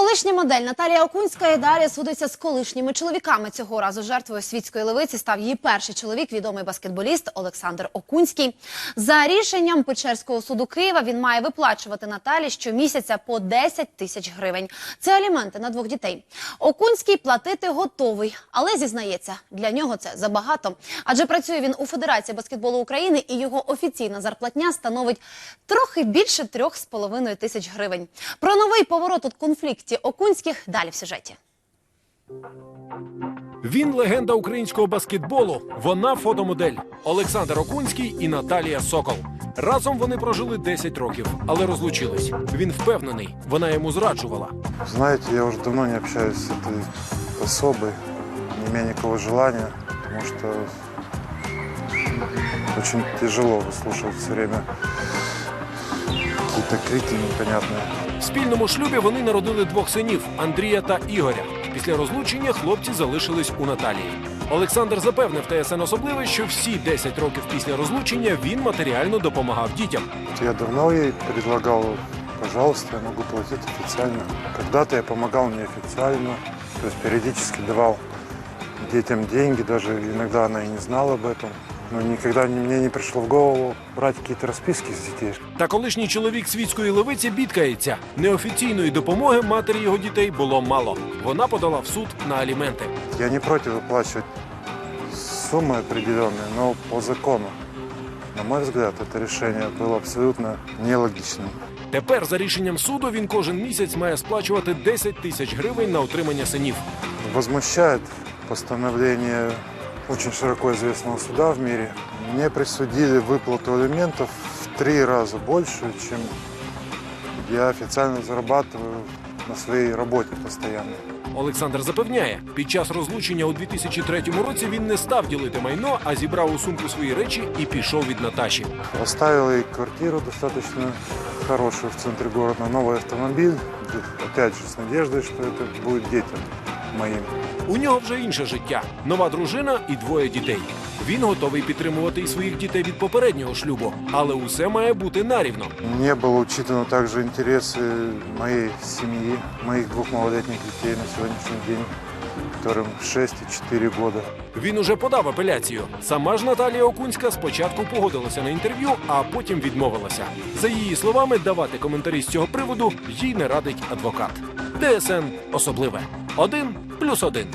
Колишня модель Наталія Окунська і далі судиться з колишніми чоловіками. Цього разу жертвою світської левиці став її перший чоловік, відомий баскетболіст Олександр Окунський. За рішенням Печерського суду Києва він має виплачувати Наталі щомісяця по 10 тисяч гривень. Це аліменти на двох дітей. Окунський платити готовий, але зізнається, для нього це забагато. Адже працює він у Федерації баскетболу України, і його офіційна зарплатня становить трохи більше трьох з половиною тисяч гривень. Про новий поворот у конфлікті Окунських далі в сюжеті. Він легенда українського баскетболу. Вона фотомодель Олександр Окунський і Наталія Сокол. Разом вони прожили 10 років, але розлучились. Він впевнений, вона йому зраджувала. Знаете, я уже давно не общаюсь с этой особой, не имея никакого желания, потому что очень тяжело выслушивать все время какие-то крики непонятные. В спільному шлюбі вони народили двох синів Андрія та Ігоря. Після розлучення хлопці залишились у Наталії. Олександр запевнив ТСН особливе, що всі 10 років після розлучення він матеріально допомагав дітям. Я давно ей предлагал, пожалуйста, я могу платить официально. Когда-то я помогал неофициально, то есть периодически давал детям деньги, даже иногда она и не знала об этом. Но никогда мне не пришло в голову брать какие-то расписки с детей. Та колишній чоловік світської левиці бідкається. Неофіційної допомоги матері його дітей було мало. Вона подала в суд на аліменти. Я не против выплачивать суммы определенные, но по закону. На мой взгляд, это решение было абсолютно нелогичным. Тепер, за рішенням суду, він кожен місяць має сплачувати 10 тисяч гривень на утримання синів. Возмущает постановление очень широко известного суда в мире. Мне присудили выплату алиментов в три раза больше, чем я официально зарабатываю на своей работе постоянно. Олександр запевняє, під час розлучення у 2003 році він не став ділити майно, а зібрав у сумку свої речі і пішов від Наташі. Оставил ей квартиру достаточно хорошую в центре города, новый автомобиль, опять же с надеждой, что это будет детям моим. У нього вже інше життя, нова дружина і двоє дітей. Він готовий підтримувати і своїх дітей від попереднього шлюбу, але усе має бути нарівно. Не было учитано также интересы моей семьи, моих двух малолетних детей на сегодняшний день, которым 6 и 4 года. Він уже подав апеляцію. Сама ж Наталія Окунська спочатку погодилася на інтерв'ю, а потім відмовилася. За її словами, давати коментарі з цього приводу їй не радить адвокат. ТСН особливе. Один плюс один.